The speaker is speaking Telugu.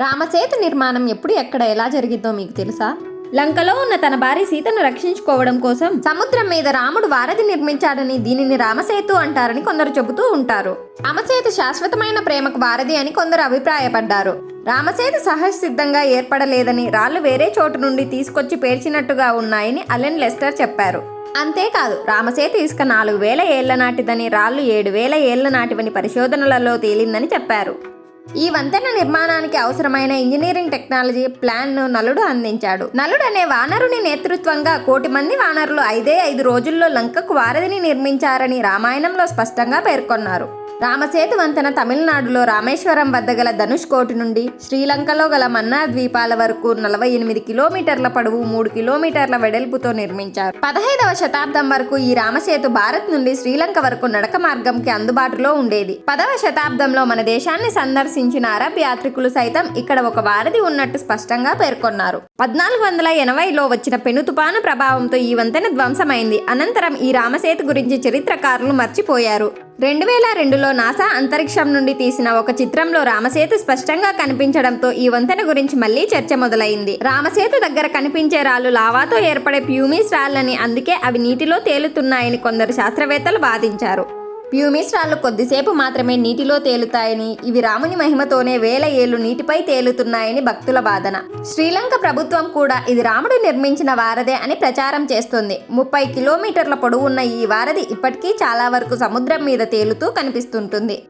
రామసేతు నిర్మాణం ఎప్పుడు ఎక్కడ ఎలా జరిగిందో మీకు తెలుసా? లంకలో ఉన్న తన భార్య సీతను రక్షించుకోవడం కోసం సముద్రం మీద రాముడు వారధి నిర్మించాడని దీనిని రామసేతు అంటారని కొందరు చెబుతూ ఉంటారు. రామసేతు శాశ్వతమైన ప్రేమకు వారధి అని కొందరు అభిప్రాయపడ్డారు. రామసేతు సహజసిద్ధంగా ఏర్పడలేదని రాళ్ళు వేరే చోటు నుండి తీసుకొచ్చి పేర్చినట్టుగా ఉన్నాయని అలెన్ లెస్టర్ చెప్పారు. అంతేకాదు రామసేతు ఇసుక నాలుగు వేల ఏళ్ళ నాటిదని రాళ్ళు ఏడు వేల ఏళ్ళ నాటివని పరిశోధనలలో తేలిందని చెప్పారు. ఈ వంతెన నిర్మాణానికి అవసరమైన ఇంజనీరింగ్ టెక్నాలజీ ప్లాన్ను నలుడు అందించాడు. నలుడు అనే వానరుని నేతృత్వంగా కోటి మంది వానరులు ఐదే ఐదు రోజుల్లో లంకకు వారధిని నిర్మించారని రామాయణంలో స్పష్టంగా పేర్కొన్నారు. రామసేతు వంతెన తమిళనాడులో రామేశ్వరం వద్ద గల ధనుష్ కోటి నుండి శ్రీలంకలో గల మన్నార్ ద్వీపాల వరకు నలభై ఎనిమిది కిలోమీటర్ల పొడవు మూడు కిలోమీటర్ల వెడల్పుతో నిర్మించారు. పదహైదవ శతాబ్దం వరకు ఈ రామసేతు భారత్ నుండి శ్రీలంక వరకు నడక మార్గంకి అందుబాటులో ఉండేది. పదవ శతాబ్దంలో మన దేశాన్ని నివసించిన అరబ్ యాత్రికులు సైతం? ఇక్కడ ఒక వారధి ఉన్నట్టు స్పష్టంగా పేర్కొన్నారు. పద్నాలుగు వందల ఎనభైలో వచ్చిన పెను తుపాను ప్రభావంతో ఈ వంతెన ధ్వంసమైంది. అనంతరం ఈ రామసేతు గురించి చరిత్రకారులు మర్చిపోయారు. రెండు వేల రెండులో నాసా అంతరిక్షం నుండి తీసిన ఒక చిత్రంలో రామసేతు స్పష్టంగా కనిపించడంతో ఈ వంతెన గురించి మళ్ళీ చర్చ మొదలైంది. రామసేతు దగ్గర కనిపించే రాళ్ళు లావాతో ఏర్పడే ప్యూమిస్ రాళ్ళని అందుకే అవి నీటిలో తేలుతున్నాయని కొందరు శాస్త్రవేత్తలు వాదించారు. ప్యూమిస్ రాళ్ళు కొద్దిసేపు మాత్రమే నీటిలో తేలుతాయని ఇవి రాముని మహిమతోనే వేల ఏళ్ళు నీటిపై తేలుతున్నాయని భక్తుల వాదన. శ్రీలంక ప్రభుత్వం కూడా ఇది రాముడు నిర్మించిన వారధే అని ప్రచారం చేస్తుంది. ముప్పై కిలోమీటర్ల పొడవున్న ఈ వారధి ఇప్పటికీ చాలా వరకు సముద్రం మీద తేలుతూ కనిపిస్తుంటుంది.